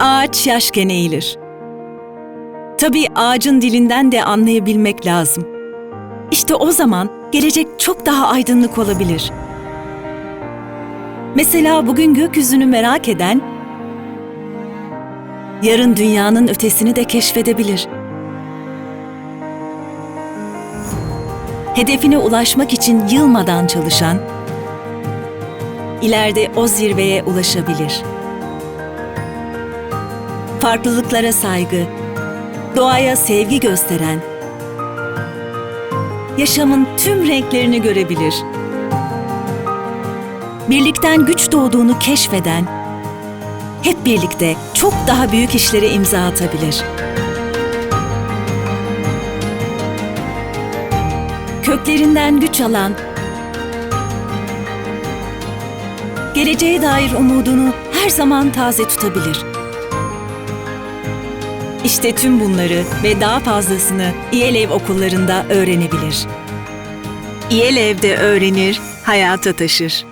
Ağaç yaşken eğilir. Tabii ağacın dilinden de anlayabilmek lazım. İşte o zaman gelecek çok daha aydınlık olabilir. Mesela bugün gökyüzünü merak eden, yarın dünyanın ötesini de keşfedebilir. Hedefine ulaşmak için yılmadan çalışan, ileride o zirveye ulaşabilir. Farklılıklara saygı, doğaya sevgi gösteren, yaşamın tüm renklerini görebilir. Birlikten güç doğduğunu keşfeden, hep birlikte çok daha büyük işlere imza atabilir. Köklerinden güç alan, geleceğe dair umudunu her zaman taze tutabilir. İşte tüm bunları ve daha fazlasını İYELEV okullarında öğrenebilir. İYELEV'de öğrenir, hayata taşır.